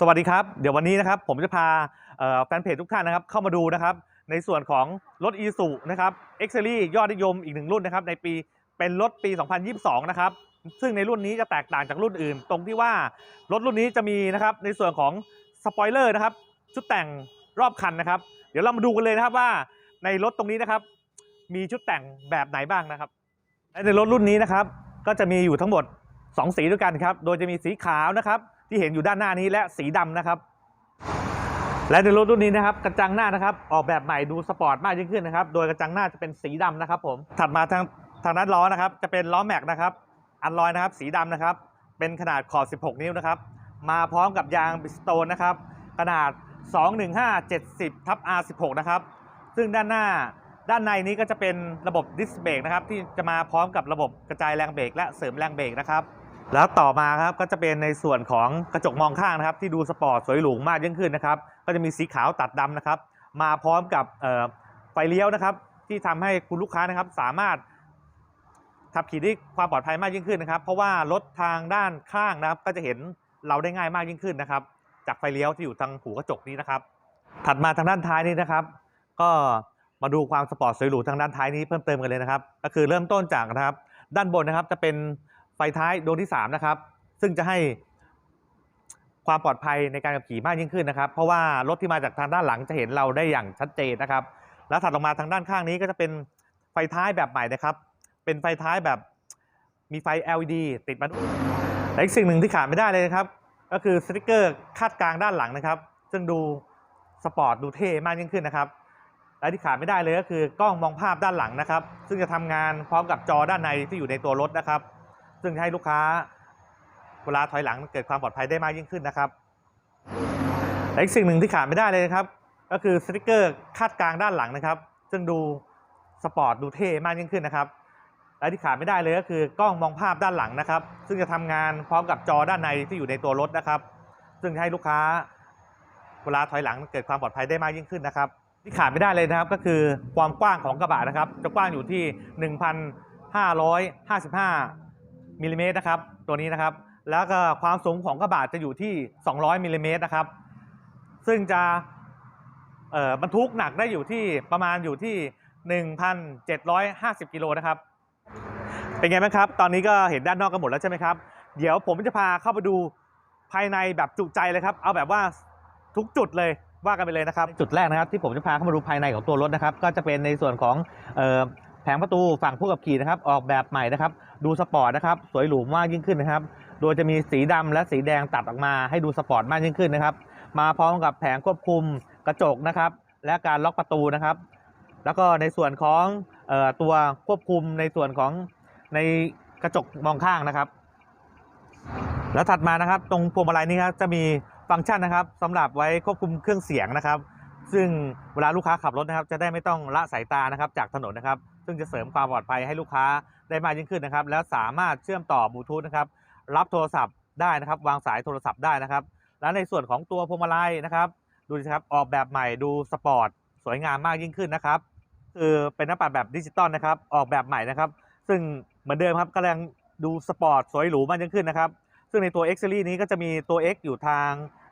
สวัสดีครับ เดี๋ยววันนี้นะครับผมจะพาแฟนเพจทุกท่านนะครับเข้ามาดูนะครับในส่วนของรถ e ีซูนะครับ X Series ยอดนิยมอีกหนึ่งรุ่นนะครับในปีเป็นรถปี 2022 นะครับซึ่งในรุ่นนี้จะแตกต่างจากรุ่นอื่น ตรงที่ว่ารถรุ่นนี้จะมีนะครับในส่วนของสปอยเลอร์นะครับชุดแต่งรอบคันนะครับ เดี๋ยวเรามาดูกันเลยนะครับว่าในรถตรงนี้นะครับ มีชุดแต่งแบบไหนบ้างนะครับ ในรถรุ่นนี้นะครับก็จะมีอยู่ทั้งหมด 2 สีด้วยกันครับโดยจะมีสีขาวนะครับ ที่เห็นอยู่ด้านหน้านี้และสีดำนะครับ และในรถรุ่นนี้นะครับกระจังหน้านะครับ ออกแบบใหม่ดูสปอร์ตมากยิ่งขึ้นนะครับ โดยกระจังหน้าจะเป็นสีดำนะครับ ผมถัดมาทางทางด้านล้อนะครับ จะเป็นล้อแม็กนะครับ อันลอยนะครับ สีดำนะครับ เป็นขนาดขอบ 16 นิ้วนะครับ มาพร้อมกับยางบิสโตนนะครับ ขนาด 215 70ทับ R16 นะครับ ซึ่งด้านหน้าด้านในนี้ก็จะเป็นระบบดิสเบรกนะครับที่จะมาพร้อมกับระบบกระจายแรงเบรกและเสริมแรงเบรกนะครับ แล้วต่อมาครับก็จะเป็นในส่วนของกระจกมองข้างนะครับ ที่ดูสปอร์ตสวยหรูมากยิ่งขึ้นนะครับ ก็จะมีสีขาวตัดดำนะครับ มาพร้อมกับไฟเลี้ยวนะครับ ที่ทำให้คุณลูกค้านะครับสามารถขับขี่ได้ความปลอดภัยมากยิ่งขึ้นนะครับ เพราะว่ารถทางด้านข้างนะครับ ก็จะเห็นเราได้ง่ายมากยิ่งขึ้นนะครับ จากไฟเลี้ยวที่อยู่ทางหูกระจกนี้นะครับ ถัดมาทางด้านท้ายนี้นะครับ ก็มาดูความสปอร์ตสวยหรูทางด้านท้ายนี้เพิ่มเติมกันเลยนะครับ ก็คือเริ่มต้นจากนะครับ ด้านบนนะครับจะเป็น ไฟท้ายดวงที่3นะครับซึ่งจะให้ความปลอดภัยในการขับขี่มากยิ่งขึ้นนะครับ เพราะว่ารถที่มาจากทางด้านหลังจะเห็นเราได้อย่างชัดเจนนะครับ แล้วถัดลงมาทางด้านข้างนี้ก็จะเป็นไฟท้ายแบบใหม่นะครับ เป็นไฟท้ายแบบมีไฟ LED ติดมาด้วยและอีกสิ่งหนึ่งที่ขาดไม่ได้เลยนะครับ ก็คือสติกเกอร์คาดกลางด้านหลังนะครับ ซึ่งดูสปอร์ตดูเท่มากยิ่งขึ้นนะครับ และที่ขาดไม่ได้เลยก็คือกล้องมองภาพด้านหลังนะครับ ซึ่งจะทำงานพร้อมกับจอด้านในที่อยู่ในตัวรถนะครับ ซึ่งจะให้ลูกค้าเวลาถอยหลังเกิดความปลอดภัยได้มากยิ่งขึ้นนะครับและอีกสิ่งหนึ่งที่ขาดไม่ได้เลยนะครับ ก็คือสติกเกอร์คาดกลางด้านหลังนะครับ ซึ่งดูสปอร์ตดูเท่มากยิ่งขึ้นนะครับและที่ขาดไม่ได้เลยก็คือกล้องมองภาพด้านหลังนะครับ ซึ่งจะทำงานพร้อมกับจอด้านในที่อยู่ในตัวรถนะครับ ซึ่งจะให้ลูกค้าเวลาถอยหลังเกิดความปลอดภัยได้มากยิ่งขึ้นนะครับ ที่ขาดไม่ได้เลยนะครับก็คือความกว้างของกระบะนะครับ จะกว้างอยู่ที่ 1,555 มิลลิเมตรนะครับ ตัวนี้นะครับ แล้วก็ความสูงของกระบะจะอยู่ที่ 200มิลลิเมตรนะครับ ซึ่งจะบรรทุกหนักได้อยู่ที่ประมาณอยู่ที่ 1,750กิโลนะครับ เป็นไงบ้างครับ ตอนนี้ก็เห็นด้านนอกกันหมดแล้วใช่ไหมครับ เดี๋ยวผมจะพาเข้าไปดูภายในแบบจุใจเลยครับ เอาแบบว่าทุกจุดเลยว่ากันไปเลยนะครับ จุดแรกนะครับที่ผมจะพาเข้ามาดูภายในของตัวรถนะครับ ก็จะเป็นในส่วนของ แผงประตูฝั่งผู้ขับขี่นะครับ ออกแบบใหม่นะครับ ดูสปอร์ตนะครับ สวยหรูมากยิ่งขึ้นนะครับ โดยจะมีสีดำและสีแดงตัดออกมา ให้ดูสปอร์ตมากยิ่งขึ้นนะครับ มาพร้อมกับแผงควบคุมกระจกนะครับ และการล็อกประตูนะครับ แล้วก็ในส่วนของออตัวควบคุมในส่วนของในกระจกมองข้างนะครับ แล้วถัดมานะครับ ตรงพวงมาลัยนี้ครับจะมีฟังก์ชันนะครับสำหรับไว้ควบคุมเครื่องเสียงนะครับ ซึ่งเวลาลูกค้าขับรถนะครับ จะได้ไม่ต้องละสายตานะครับจากถนนนะครับ ซึ่งจะเสริมความปลอดภัยให้ลูกค้าได้มากยิ่งขึ้นนะครับ แล้วสามารถเชื่อมต่อบลูทูธนะครับรับโทรศัพท์ได้นะครับ วางสายโทรศัพท์ได้นะครับ และในส่วนของตัวพวงมาลัยนะครับ ดูสิครับออกแบบใหม่ดูสปอร์ตสวยงามมากยิ่งขึ้นนะครับคือเป็นหน้าปัดแบบดิจิตอลนะครับออกแบบใหม่นะครับ ซึ่งเหมือนเดิมครับกำลังดูสปอร์ตสวยหรูมากยิ่งขึ้นนะครับ ซึ่งในตัว X Series นี้ก็จะมีตัว X อยู่ทาง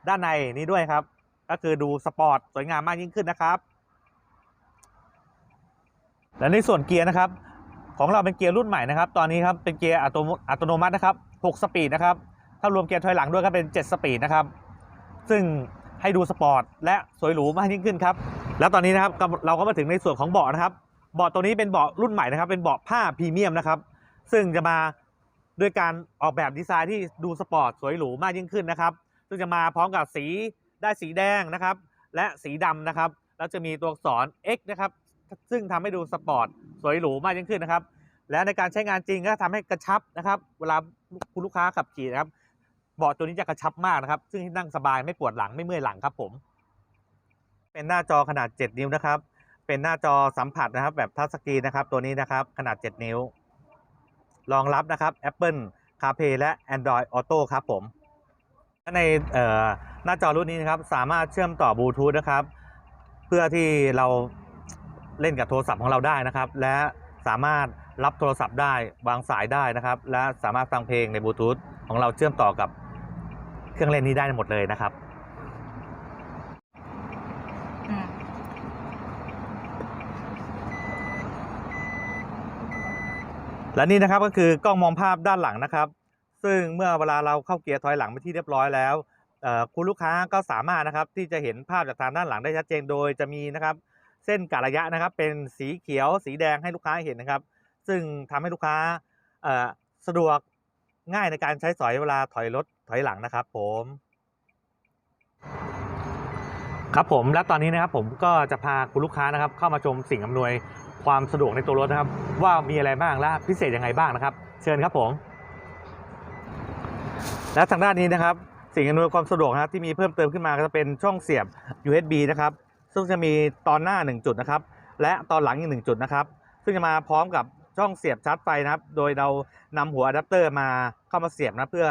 ด้านในนี้ด้วยครับ ก็คือดูสปอร์ตสวยงามมากยิ่งขึ้นนะครับ และในส่วนเกียร์นะครับ ของเราเป็นเกียร์รุ่นใหม่นะครับ ตอนนี้ครับเป็นเกียร์อัตโนมัตินะครับ 6 สปีดนะครับ ถ้ารวมเกียร์ถอยหลังด้วยก็เป็น 7 สปีดนะครับ ซึ่งให้ดูสปอร์ตและสวยหรูมากยิ่งขึ้นครับ แล้วตอนนี้นะครับเราก็มาถึงในส่วนของเบาะนะครับ เบาะตัวนี้เป็นเบาะรุ่นใหม่นะครับ เป็นเบาะผ้าพรีเมียมนะครับ ซึ่งจะมาด้วยการออกแบบดีไซน์ที่ดูสปอร์ตสวยหรูมากยิ่งขึ้นนะครับ ซึ่งจะมาพร้อมกับสีได้สีแดงนะครับ และสีดำนะครับ แล้วจะมีตัวอักษร X นะครับ ซึ่งทำให้ดูสปอร์ตสวยหรูมากยิ่งขึ้นนะครับ และในการใช้งานจริงก็ทำให้กระชับนะครับ เวลาคุณลูกค้าขับขี่นะครับเบาะตัวนี้จะกระชับมากนะครับ ซึ่งให้นั่งสบายไม่ปวดหลังไม่เมื่อยหลังครับผม เป็นหน้าจอขนาด 7 นิ้วนะครับ เป็นหน้าจอสัมผัสนะครับ แบบทัชสกรีนนะครับ ตัวนี้นะครับขนาด 7 นิ้ว รองรับนะครับ Apple CarPlay และ Android Auto ครับผมและในหน้าจอรุ่นนี้นะครับสามารถเชื่อมต่อบลูทูธนะครับ เพื่อที่เรา เล่นกับโทรศัพท์ของเราได้นะครับ และสามารถรับโทรศัพท์ได้วางสายได้นะครับ และสามารถฟังเพลงในบลูทูธของเราเชื่อมต่อกับเครื่องเล่นนี้ได้หมดเลยนะครับและนี่นะครับก็คือกล้องมองภาพด้านหลังนะครับ ซึ่งเมื่อเวลาเราเข้าเกียร์ถอยหลังไปที่เรียบร้อยแล้วคุณลูกค้าก็สามารถนะครับที่จะเห็นภาพจากทางด้านหลังได้ชัดเจนโดยจะมีนะครับ เส้นกะระยะนะครับ เป็นสีเขียวสีแดงให้ลูกค้าเห็นนะครับ ซึ่งทำให้ลูกค้าสะดวกง่ายในการใช้สอยเวลาถอยรถถอยหลังนะครับผมครับผมและตอนนี้นะครับผมก็จะพาคุณลูกค้านะครับ เข้ามาชมสิ่งอำนวยความสะดวกในตัวรถนะครับ ว่ามีอะไรบ้างและพิเศษยังไงบ้างนะครับ เชิญครับผม และทางด้านนี้นะครับ สิ่งอำนวยความสะดวกนะครับที่มีเพิ่มเติมขึ้นมาก็จะเป็นช่องเสียบ USB นะครับ ซึ่งจะมีตอนหน้า 1 จุดนะครับ และตอนหลังอีกหนึ่งจุดนะครับ ซึ่งจะมาพร้อมกับช่องเสียบชาร์จไฟนะครับ โดยเรานำหัวอะแดปเตอร์มาเข้ามาเสียบนะเพื่อ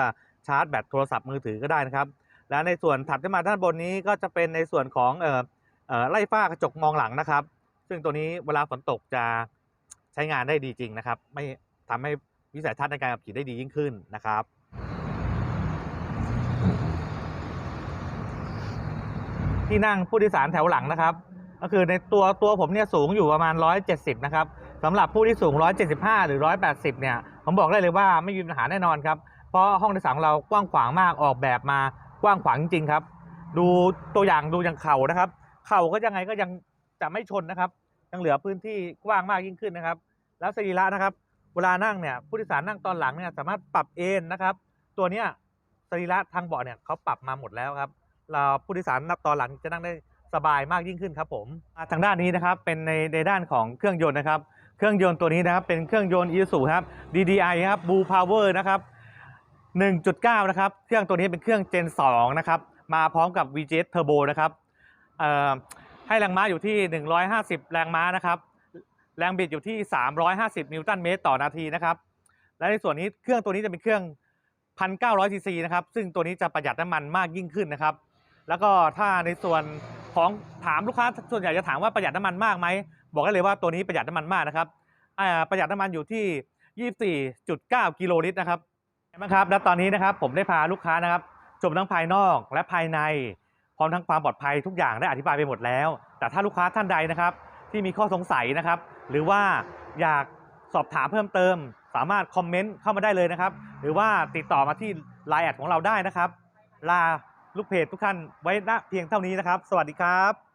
ชาร์จแบตโทรศัพท์มือถือก็ได้นะครับ และในส่วนถัดขึ้นมาด้านบนนี้ก็จะเป็นในส่วนของเอ่อเอ่อไล่ฝ้ากระจกมองหลังนะครับ ซึ่งตัวนี้เวลาฝนตกจะใช้งานได้ดีจริงนะครับ ไม่ทำให้วิสัยทัศน์ในการขับขี่ได้ดียิ่งขึ้นนะครับ ที่นั่งผู้โดยสารแถวหลังนะครับ ก็คือในตัวตัวผมเนี่ยสูงอยู่ประมาณ 170 นะครับสำหรับผู้ที่สูง 175 หรือ 180 เนี่ย ผมบอกได้เลยว่าไม่มีปัญหาแน่นอนครับ เพราะห้องโดยสารเรากว้างขวางมากออกแบบมากว้างขวางจริงครับ ดูตัวอย่างดูอย่างเข่านะครับ เข่าก็ยังไงก็ยังจะไม่ชนนะครับ ยังเหลือพื้นที่กว้างมากยิ่งขึ้นนะครับ แล้วสรีระนะครับ เวลานั่งเนี่ยผู้โดยสารนั่งตอนหลังเนี่ยสามารถปรับเอนนะครับ ตัวเนี้ยสรีระทางเบาะเนี่ยเขาปรับมาหมดแล้วครับ เราผู้โดยสารนับตอนหลังจะนั่งได้สบายมากยิ่งขึ้นครับผมทางด้านนี้นะครับเป็นในในด้านของเครื่องยนต์นะครับ เครื่องยนต์ตัวนี้นะครับเป็นเครื่องยนต์ i s u ครับ DDI ครับ Blue Power นะครับ 1.9 นะครับ เครื่องตัวนี้เป็นเครื่อง Gen 2 นะครับ มาพร้อมกับ VGS Turbo นะครับให้แรงม้าอยู่ที่ 150 แรงม้านะครับ แรงบิดอยู่ที่ 350 นิวตันเมตรต่อนาทีนะครับ และในส่วนนี้เครื่องตัวนี้จะเป็นเครื่อง 1,900ซีซีนะครับ ซึ่งตัวนี้จะประหยัดน้ำมันมากยิ่งขึ้นนะครับ แล้วก็ถ้าในส่วนของถามลูกค้าส่วนใหญ่จะถามว่าประหยัดน้ำมันมากไหมบอกได้เลยว่าตัวนี้ประหยัดน้ำมันมากนะครับประหยัดน้ำมันอยู่ที่ 24.9 กิโลลิตรนะครับเห็นไหมครับและตอนนี้นะครับผมได้พาลูกค้านะครับชมทั้งภายนอกและภายใน พร้อมทั้งความปลอดภัยทุกอย่างได้อธิบายไปหมดแล้ว แต่ถ้าลูกค้าท่านใดนะครับ ที่มีข้อสงสัยนะครับ หรือว่าอยากสอบถามเพิ่มเติม สามารถคอมเมนต์เข้ามาได้เลยนะครับ หรือว่าติดต่อมาที่ไลน์แอดของเราได้นะครับ ลา ลูกเพจทุกท่านไว้ณเพียงเท่านี้นะครับ สวัสดีครับ